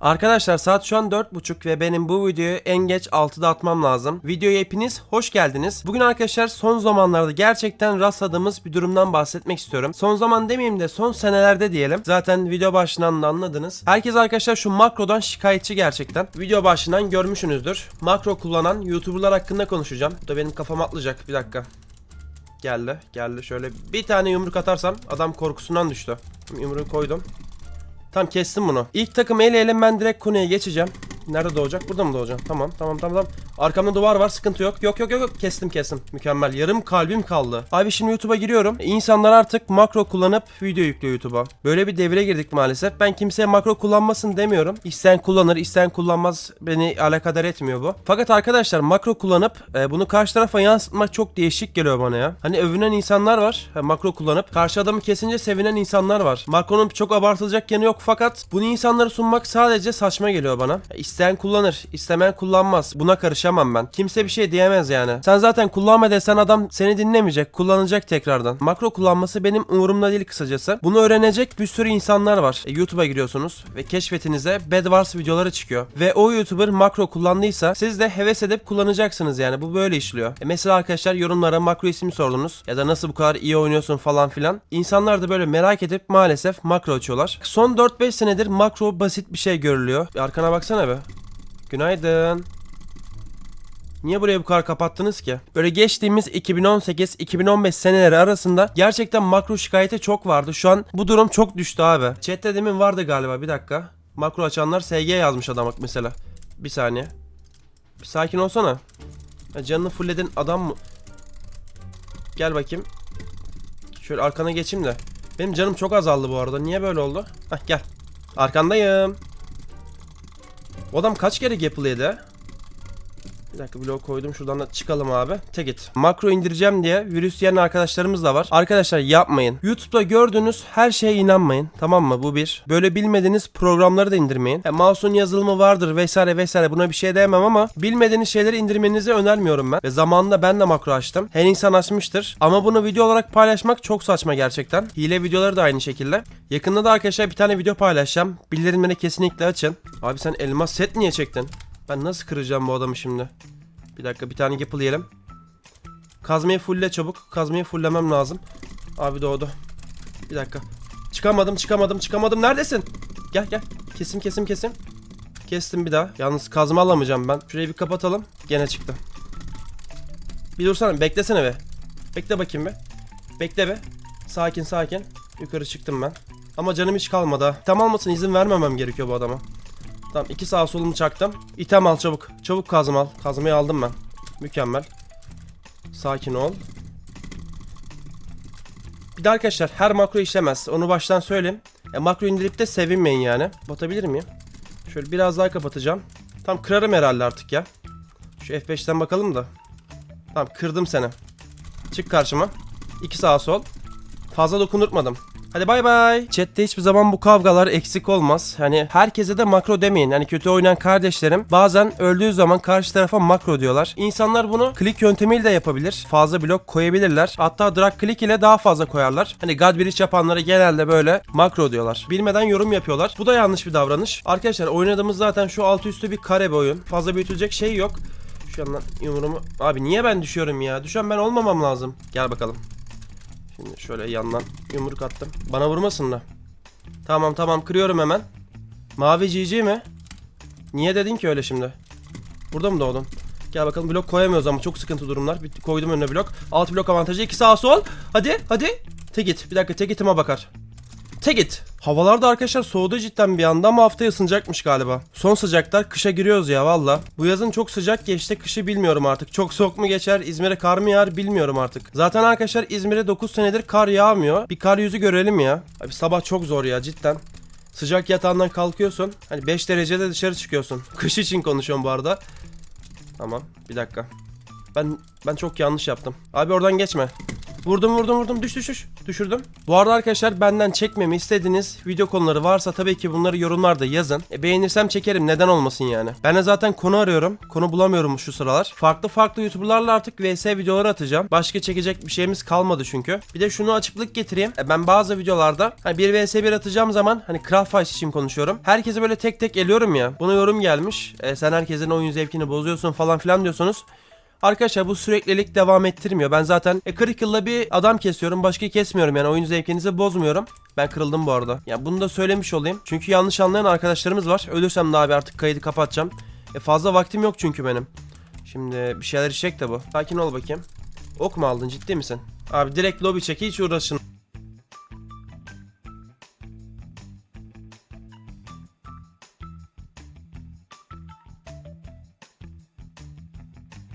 Arkadaşlar saat şu an 4.30 ve benim bu videoyu en geç 6'da atmam lazım. Videoya hepiniz hoş geldiniz. Bugün arkadaşlar son zamanlarda gerçekten rastladığımız bir durumdan bahsetmek istiyorum. Son zaman demeyeyim de son senelerde diyelim. Zaten video başından da anladınız. Herkes arkadaşlar şu makrodan şikayetçi gerçekten. Video başından görmüşsünüzdür. Makro kullanan YouTuber'lar hakkında konuşacağım. Bu da benim kafam atlayacak. Bir dakika. Geldi. Geldi. Şöyle bir tane yumruk atarsam adam korkusundan düştü. Yumruğu koydum. Tamam kestim bunu. İlk takım eleyelim ben direkt konuya geçeceğim. Nerede doğacak? Burada mı doğacak? Tamam tamam tamam tamam. Arkamda duvar var sıkıntı yok. Yok yok yok. Kestim kestim. Mükemmel. Yarım kalbim kaldı. Abi şimdi YouTube'a giriyorum. İnsanlar artık makro kullanıp video yüklüyor YouTube'a. Böyle bir devire girdik maalesef. Ben kimseye makro kullanmasın demiyorum. İsteyen kullanır, isteyen kullanmaz. Beni alakadar etmiyor bu. Fakat arkadaşlar makro kullanıp e, bunu karşı tarafa yansıtmak çok değişik geliyor bana ya. Hani övünen insanlar var. ha, makro kullanıp karşı adamı kesince sevinen insanlar var. Makronun çok abartılacak yanı yok fakat bunu insanlara sunmak sadece saçma geliyor bana. İsteyen kullanır, istemeyen kullanmaz. Buna karışamam ben. Kimse bir şey diyemez yani. Sen zaten kullanma desen adam seni dinlemeyecek, kullanacak tekrardan. Makro kullanması benim umurumda değil kısacası. Bunu öğrenecek bir sürü insanlar var. E, YouTube'a giriyorsunuz ve keşfetinize Bed Wars videoları çıkıyor. Ve o YouTuber makro kullandıysa siz de heves edip kullanacaksınız yani. Bu böyle işliyor. E, mesela arkadaşlar yorumlara makro ismi sordunuz ya da nasıl bu kadar iyi oynuyorsun falan filan. İnsanlar da böyle merak edip maalesef makro açıyorlar. Son 4-5 senedir makro basit bir şey görülüyor. Bir arkana baksana be. Günaydın. Niye burayı bu kadar kapattınız ki? Böyle geçtiğimiz 2018-2015 seneleri arasında gerçekten makro şikayeti çok vardı. Şu an bu durum çok düştü abi. Chat'te demin vardı galiba bir dakika. Makro açanlar SG yazmış adam mesela. Bir saniye. Bir sakin olsana. Ya canını fullledin adam mı? Gel bakayım. Şöyle arkana geçeyim de. Benim canım çok azaldı bu arada. Niye böyle oldu? Hah gel. Arkandayım. O adam kaç kere Gapple? Bir dakika blok koydum şuradan da çıkalım abi. Tek it. Makro indireceğim diye virüs yiyen arkadaşlarımız da var. Arkadaşlar yapmayın. YouTube'da gördüğünüz her şeye inanmayın. Tamam mı? Bu bir. Böyle bilmediğiniz programları da indirmeyin. E, mouse'un yazılımı vardır vesaire vesaire buna bir şey diyemem ama bilmediğiniz şeyleri indirmenizi önermiyorum ben. Ve zamanında ben de makro açtım. Her insan açmıştır. Ama bunu video olarak paylaşmak çok saçma gerçekten. Hile videoları da aynı şekilde. Yakında da arkadaşlar bir tane video paylaşacağım. Bildirimleri kesinlikle açın. Abi sen elmas set niye çektin? Ben nasıl kıracağım bu adamı şimdi? Bir dakika bir tane yapıl yiyelim. Kazmayı fulle çabuk. Kazmayı fullemem lazım. Abi doğdu. Bir dakika. Çıkamadım çıkamadım çıkamadım. Neredesin? Gel gel. Kesim kesim kesim. Kestim bir daha. Yalnız kazma alamayacağım ben. Şurayı bir kapatalım. Gene çıktı. Bir dursana beklesene be. Bekle bakayım be. Bekle be. Sakin sakin. Yukarı çıktım ben. Ama canım hiç kalmadı ha. Tam almasın izin vermemem gerekiyor bu adama. Tamam iki sağ solumu çaktım. İtem al çabuk. Çabuk kazma al. Kazmayı aldım ben. Mükemmel. Sakin ol. Bir de arkadaşlar her makro işlemez. Onu baştan söyleyeyim. E, makro indirip de sevinmeyin yani. Batabilir miyim? Şöyle biraz daha kapatacağım. Tam kırarım herhalde artık ya. Şu F5'ten bakalım da. Tamam kırdım seni. Çık karşıma. İki sağ sol. Fazla dokundurtmadım. Hadi bay bay. Chat'te hiçbir zaman bu kavgalar eksik olmaz. Hani herkese de makro demeyin. Hani kötü oynayan kardeşlerim bazen öldüğü zaman karşı tarafa makro diyorlar. İnsanlar bunu klik yöntemiyle de yapabilir. Fazla blok koyabilirler. Hatta drag click ile daha fazla koyarlar. Hani God Bridge yapanlara genelde böyle makro diyorlar. Bilmeden yorum yapıyorlar. Bu da yanlış bir davranış. Arkadaşlar oynadığımız zaten şu altı üstü bir kare bir oyun. Fazla büyütülecek şey yok. Şu yandan yumruğumu... Abi niye ben düşüyorum ya? Düşen ben olmamam lazım. Gel bakalım. Şimdi şöyle yandan yumruk attım. Bana vurmasın da. Tamam tamam kırıyorum hemen. Mavi GG mi? Niye dedin ki öyle şimdi? Burada mı doğdun? Gel bakalım blok koyamıyoruz ama çok sıkıntı durumlar. Bir koydum önüne blok. Alt blok avantajı. iki sağ sol. Hadi hadi. Tek it. Bir dakika tek itime bakar. Tek it. Havalar da arkadaşlar soğudu cidden bir anda ama haftaya ısınacakmış galiba. Son sıcaklar kışa giriyoruz ya valla. Bu yazın çok sıcak geçti kışı bilmiyorum artık. Çok soğuk mu geçer İzmir'e kar mı yağar bilmiyorum artık. Zaten arkadaşlar İzmir'e 9 senedir kar yağmıyor. Bir kar yüzü görelim ya. Abi sabah çok zor ya cidden. Sıcak yatağından kalkıyorsun. Hani 5 derecede dışarı çıkıyorsun. Kış için konuşuyorum bu arada. Tamam bir dakika. Ben ben çok yanlış yaptım. Abi oradan geçme. Vurdum vurdum vurdum düş düş düş. Düşürdüm. Bu arada arkadaşlar benden çekmemi istediğiniz video konuları varsa tabii ki bunları yorumlarda yazın. E, beğenirsem çekerim neden olmasın yani. Ben de zaten konu arıyorum. Konu bulamıyorum şu sıralar. Farklı farklı YouTuber'larla artık VS videoları atacağım. Başka çekecek bir şeyimiz kalmadı çünkü. Bir de şunu açıklık getireyim. E, ben bazı videolarda hani 1 vs 1 atacağım zaman hani Craft Fight için konuşuyorum. Herkese böyle tek tek eliyorum ya. Buna yorum gelmiş. E, sen herkesin oyun zevkini bozuyorsun falan filan diyorsunuz. Arkadaşlar bu süreklilik devam ettirmiyor. Ben zaten e, 40 yılda bir adam kesiyorum. Başka kesmiyorum yani oyun zevkinizi bozmuyorum. Ben kırıldım bu arada. Ya bunu da söylemiş olayım. Çünkü yanlış anlayan arkadaşlarımız var. Ölürsem de abi artık kaydı kapatacağım. E, fazla vaktim yok çünkü benim. Şimdi bir şeyler içecek de bu. Sakin ol bakayım. Ok mu aldın ciddi misin? Abi direkt lobi çek hiç uğraşın.